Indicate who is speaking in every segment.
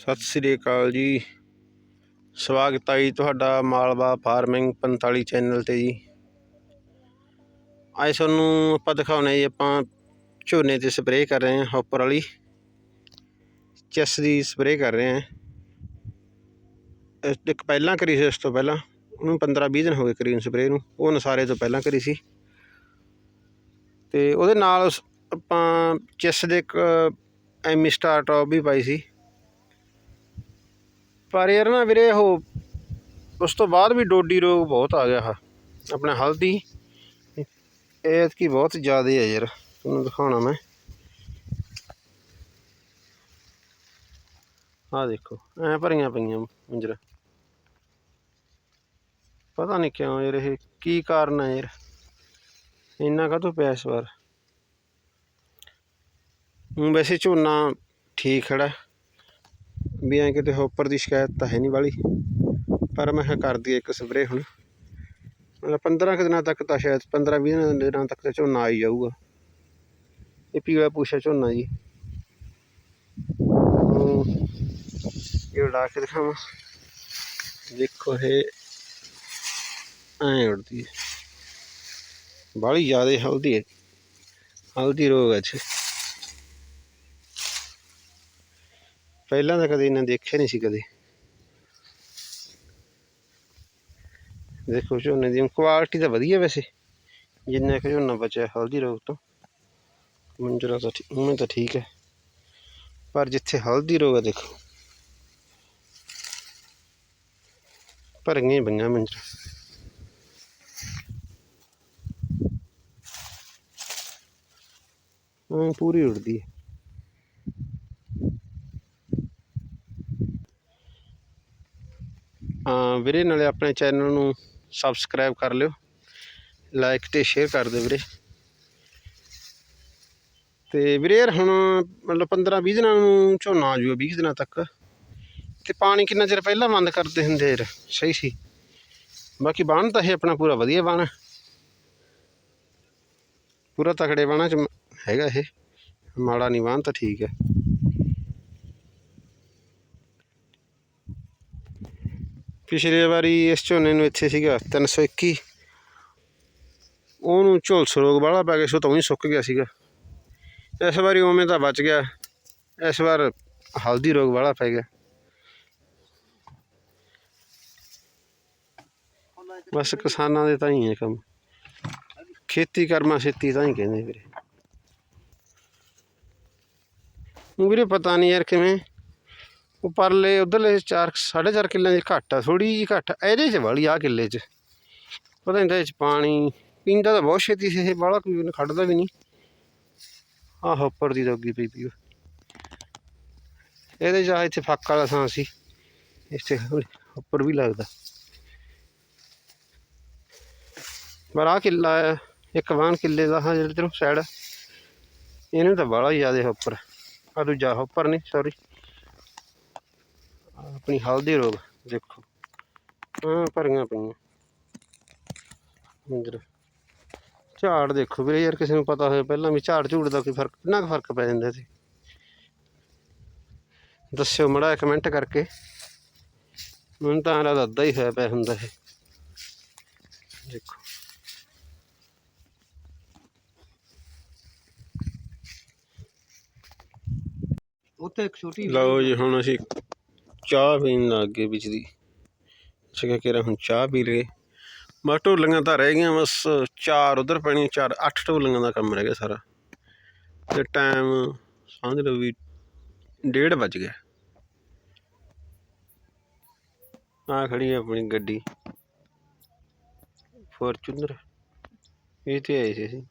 Speaker 1: ਸਤਿ ਸ੍ਰੀ ਅਕਾਲ ਜੀ। ਸਵਾਗਤ ਹੈ ਜੀ ਤੁਹਾਡਾ ਮਾਲਵਾ ਫਾਰਮਿੰਗ 45 ਚੈਨਲ ਤੇ ਜੀ। ਅੱਜ ਤੁਹਾਨੂੰ ਆਪਾਂ ਦਿਖਾਉਣੇ ਜੀ, ਆਪਾਂ ਝੋਨੇ ਤੇ ਸਪਰੇਅ ਕਰ ਰਹੇ ਹਾਂ ਹੌਪਰ ਵਾਲੀ। ਚੈਸ ਦੀ ਸਪਰੇਅ ਕਰ ਰਹੇ ਹਾਂ। ਇੱਕ ਪਹਿਲਾਂ ਕਰੀ ਸੀ ਇਸ ਤੋਂ ਪਹਿਲਾਂ। ਉਹਨੂੰ 15 20 ਦਿਨ ਹੋ ਗਏ ਕਰੀ ਨੂੰ ਸਪਰੇਅ ਨੂੰ। ਉਹ ਨਸਾਰੇ ਤੋਂ ਪਹਿਲਾਂ ਕਰੀ ਸੀ। ਤੇ ਉਹਦੇ ਨਾਲ ਉਸ- ਆਪਾਂ ਚੈਸ ਦੇ ਇੱਕ ਐਮੀ ਸਟਾਰ ਟੌਪ ਵੀ ਪਾਈ ਸੀ। ਪਰ ਯਾਰ ਨਾ ਵੀਰੇ ਉਹ ਉਸ ਤੋਂ ਬਾਅਦ ਵੀ ਡੋਡੀ ਰੋਗ ਬਹੁਤ ਆ ਗਿਆ ਹਾ, ਆਪਣਾ ਹਲਦੀ। ਇਹ ਕੀ ਬਹੁਤ ਜ਼ਿਆਦਾ ਹੈ ਯਾਰ, ਤੁਹਾਨੂੰ ਦਿਖਾਉਣਾ ਮੈਂ। ਆਹ ਦੇਖੋ, ਐ ਭਰੀਆਂ ਪਈਆਂ ਮੁੰਜਰਾ। ਪਤਾ ਨਹੀਂ ਕਿਉਂ ਯਾਰ ਇਹ ਕੀ ਕਾਰਨ ਹੈ ਯਾਰ। ਇੰਨਾ ਕਾਹਤੋਂ ਪਿਆ ਇਸ ਵਾਰ? ਹੁਣ ਵੈਸੇ ਝੋਨਾ ਠੀਕ ਖੜਾ। ਹੈ। ਵੀ ਐਂ ਕਿਤੇ ਹੋਪਰ ਦੀ ਸ਼ਿਕਾਇਤ ਤਾਂ ਹੈ ਨਹੀਂ ਵਾਲੀ। ਪਰ ਮੈਂ ਕਿਹਾ ਕਰ ਦਈਏ ਇੱਕ ਸਪਰੇਅ ਹੁਣ। ਮਤਲਬ 15 ਕੁ ਦਿਨਾਂ ਤੱਕ ਤਾਂ ਸ਼ਾਇਦ 15 20 ਦਿਨਾਂ ਤੱਕ ਤਾਂ ਝੋਨਾ ਆਈ ਜਾਊਗਾ। ਇਹ ਪੀਲਾ ਪੂਛਾ ਝੋਨਾ ਜੀ। ਇਹ ਉਡਾ ਕੇ ਦਿਖਾਵਾਂ। ਦੇਖੋ ਇਹ ਐਂ ਉੜਦੀ ਹੈ। ਬਾਹਲੀ ਜ਼ਿਆਦਾ ਹਲਦੀ ਹੈ। ਹਲਦੀ ਰੋਗ ਹੈ ਇੱਥੇ। ਪਹਿਲਾਂ ਤਾਂ ਕਦੇ ਇਹਨਾਂ ਦੇਖਿਆ ਨਹੀਂ ਸੀ ਕਦੇ। ਦੇਖੋ ਝੋਨੇ ਦੀ ਕੁਆਲਿਟੀ ਤਾਂ ਵਧੀਆ ਵੈਸੇ। ਜਿੰਨਾ ਕੁ ਝੋਨਾ ਬਚਿਆ ਹਲਦੀ ਰੋਗ ਤੋਂ। ਮੰਜਰਾ ਤਾਂ ਠੀਕ ਉਵੇਂ ਤਾਂ ਠੀਕ ਹੈ। ਪਰ ਜਿੱਥੇ ਹਲਦੀ ਰੋਗ ਹੈ ਦੇਖੋ। ਭਰੀਆਂ ਹੀ ਪਈਆਂ ਮੰਜਰਾ। ਹਾਂ ਪੂਰੀ ਉੜਦੀ ਹੈ। ਹਾਂ, ਵੀਰੇ, ਨਾਲੇ ਆਪਣੇ ਚੈਨਲ ਨੂੰ ਸਬਸਕ੍ਰਾਈਬ ਕਰ ਲਿਓ। ਲਾਈਕ ਤੇ ਸ਼ੇਅਰ ਕਰ ਦਿਓ ਵੀਰੇ। ਤੇ ਵੀਰੇ ਹੁਣ ਮਤਲਬ 15 20 ਦਿਨਾਂ ਨੂੰ ਝੋਨਾ ਆ ਜੂਗਾ 20 ਦਿਨਾਂ ਤੱਕ। ਤੇ ਪਾਣੀ ਕਿੰਨਾ ਚਿਰ ਪਹਿਲਾਂ ਬੰਦ ਕਰਦੇ ਹੁੰਦੇ ਯਾਰ? ਸਹੀ ਸੀ। ਬਾਕੀ ਬਾਣ ਤਾਂ ਇਹ ਆਪਣਾ ਪੂਰਾ ਵਧੀਆ ਬਾਣ ਪੂਰਾ ਤਕੜੇ ਬਾਣਾ ਚ ਹੈਗਾ ਇਹ। ਮਾੜਾ ਨਹੀਂ ਬਾਣ ਤਾਂ ਠੀਕ ਹੈ ਪਿਛਲੇ ਵਾਰੀ ਇਸ ਝੋਨੇ ਨੂੰ ਇੱਥੇ ਸੀਗਾ 321 ਉਹਨੂੰ ਝੁਲਸ ਰੋਗ ਵਾਲਾ ਪੈ ਗਿਆ ਸੋ ਤਾਂ ਹੀ ਸੁੱਕ ਗਿਆ ਸੀਗਾ। ਇਸ ਵਾਰੀ ਉਵੇਂ ਤਾਂ ਬਚ ਗਿਆ। ਇਸ ਵਾਰ ਹਲਦੀ ਰੋਗ ਵਾਲਾ ਪੈ ਗਿਆ। ਬਸ ਕਿਸਾਨਾਂ ਦੇ ਤਾਂ ਹੀ ਹੈ ਕੰਮ। ਖੇਤੀ ਕਰਮਾ ਛੇਤੀ ਤਾਂ ਹੀ ਕਹਿੰਦੇ ਵੀਰੇ। ਊਂ ਵੀਰੇ ਪਤਾ ਨਹੀਂ ਯਾਰ ਕਿਵੇਂ ਉਹ ਪਰਲੇ ਉਧਰਲੇ 4 4.5 ਕਿੱਲਿਆਂ ਦੀ ਘੱਟ ਆ ਥੋੜੀ ਜੀ ਘੱਟ ਇਹਦੇ ਚ ਵਾਲੀ ਆ ਕਿੱਲੇ ਚ। ਪਤਾ ਨਹੀਂ ਇਹਦੇ ਚ ਪਾਣੀ, ਪੀਂਦਾ ਤਾਂ ਬਹੁਤ ਛੇਤੀ ਸੀ, ਇਹ ਬਾਹਲਾ ਕੋਈ ਖੜਦਾ ਵੀ ਨਹੀਂ ਆਹ ਉੱਪਰ ਦੀ ਦੋਗੀ ਪਈ ਪਈ ਇਹਦੇ ਚ ਆ ਇੱਥੇ ਫੱਕ ਵਾਲਾ ਥਾਂ ਸੀ। ਇੱਥੇ ਉੱਪਰ ਵੀ ਲੱਗਦਾ। ਪਰ ਆਹ ਕਿੱਲਾ ਇੱਕ ਵਾਹਨ ਕਿੱਲੇ ਦਾ ਹਾਂ, ਜਿਹੜੇ ਤੇਰੋਂ ਸਾਈਡ ਇਹਨੂੰ ਤਾਂ ਬਾਹਲਾ ਹੀ ਜ਼ਿਆਦਾ ਉੱਪਰ। ਆ ਦੂਜਾ ਉੱਪਰ ਨਹੀਂ ਸੌਰੀ ਆਪਣੀ ਹਲਦੀ ਰੋਗ, ਦੇਖੋ। ਹਾਂ, ਭਰੀਆਂ ਪਈਆਂ। ਮੰਜਰ ਝਾੜ ਦੇਖੋ ਵੀਰੇ ਯਾਰ, ਕਿਸੇ ਨੂੰ ਪਤਾ ਹੋਵੇ, ਪਹਿਲਾਂ ਵੀ ਝਾੜ ਝੂੜ ਦਾ ਕੋਈ ਫ਼ਰਕ, ਕਿੰਨਾ ਫ਼ਰਕ ਪੈ ਜਾਂਦਾ ਸੀ। ਦੱਸਿਓ ਮੜਾ ਕਮੈਂਟ ਕਰਕੇ। ਮੈਨੂੰ ਤਾਂ ਲੱਗਦਾ ਅੱਧਾ ਹੀ ਹੋਇਆ ਪਿਆ ਹੁੰਦਾ ਇਹ। ਦੇਖੋ।
Speaker 2: ਉੱਥੇ ਇੱਕ ਛੋਟੀ
Speaker 1: ਲਓ ਜੀ, ਹੁਣ ਅਸੀਂ ਚਾਹ ਪੀਣ ਲੱਗ ਗਏ ਵਿੱਚ ਦੀ। ਅੱਛਾ ਕਿ ਹੁਣ ਚਾਹ ਪੀ ਲਏ ਬਸ ਢੋਲੀਆਂ ਤਾਂ ਰਹਿ ਗਈਆਂ, ਬਸ ਚਾਰ ਉਧਰ ਪੈਣੀਆਂ, ਚਾਰ, ਅੱਠ ਢੋਲੀਆਂ ਦਾ ਕੰਮ ਰਹਿ ਗਿਆ ਸਾਰਾ। ਤੇ ਟਾਈਮ ਸਮਝ ਲਓ ਵੀ ਡੇਢ ਵੱਜ ਗਿਆ। ਆ ਖੜੀ ਹੈ ਆਪਣੀ ਗੱਡੀ। ਫੋਰਚੂਨਰ। ਇਹ ਤੇ ਆਏ ਸੀ ਅਸੀਂ।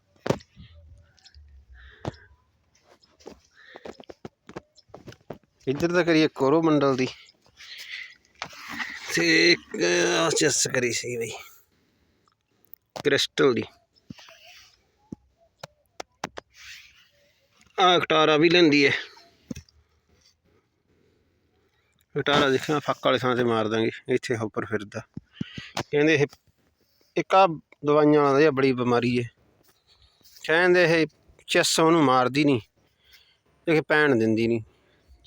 Speaker 1: ਇੱਧਰ ਤਾਂ ਕਰੀਏ ਕੋਰੋ ਮੰਡਲ ਦੀ। ਤੇ ਇੱਕ ਚੈਸ ਕਰੀ ਸੀ ਬਈ। ਕ੍ਰਿਸਟਲ ਦੀ। ਆ ਕਟਾਰਾ ਵੀ ਲੈਂਦੀ ਹੈ ਕਟਾਰਾ ਦੇਖਿਆ ਫੱਕ ਵਾਲੇ ਥਾਂ ਤੇ ਮਾਰ ਦਾਂਗੇ ਇੱਥੇ ਉੱਪਰ ਫਿਰਦਾ। ਕਹਿੰਦੇ ਇਹ ਇੱਕ ਆ ਦਵਾਈਆਂ ਵਾਲਾ ਇਹ ਬੜੀ ਬਿਮਾਰੀ ਹੈ ਕਹਿੰਦੇ ਇਹ ਚੈਸ ਉਹਨੂੰ ਮਾਰਦੀ ਨਹੀਂ ਇਹ ਪੈਣ ਦਿੰਦੀ ਨਹੀਂ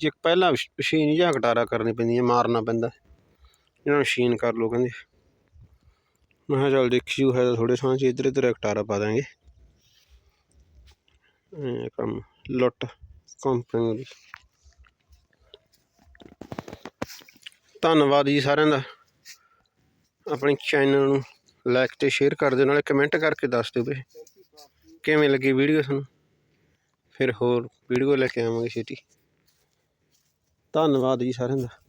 Speaker 1: ਜੇ ਪਹਿਲਾਂ ਮਸ਼ੀਨ ਜਾਂ ਕਟਾਰਾ ਕਰਨੀ ਪੈਂਦੀ ਹੈ, ਮਾਰਨਾ ਪੈਂਦਾ। ਇਹਨਾਂ ਮਸ਼ੀਨ ਕਰ ਲਓ ਕਹਿੰਦੇ। ਮੈਂ ਕਿਹਾ ਚੱਲ ਦੇਖੀ ਜੂ ਹੈ ਤਾਂ ਥੋੜੇ ਸਾਂ ਚ ਇੱਧਰ ਇੱਧਰ ਕਟਾਰਾ ਪਾ ਦਾਂਗੇ। ਇਹ ਕੰਮ ਲੁੱਟ ਕੰਪਨੀ ਦੀ। ਧੰਨਵਾਦ ਜੀ ਸਾਰਿਆਂ ਦਾ। ਆਪਣੇ ਚੈਨਲ ਨੂੰ ਲਾਈਕ ਤੇ ਸ਼ੇਅਰ ਕਰ ਦਿਓ, ਨਾਲੇ ਕਮੈਂਟ ਕਰਕੇ ਦੱਸ ਦਿਓ ਵੀ ਕਿਵੇਂ ਲੱਗੀ ਵੀਡੀਓ ਤੁਹਾਨੂੰ। ਫਿਰ ਹੋਰ ਵੀਡੀਓ ਲੈ ਕੇ ਆਵਾਂਗੇ ਛੇਤੀ। ਧੰਨਵਾਦ ਜੀ ਸਾਰਿਆਂ ਦਾ।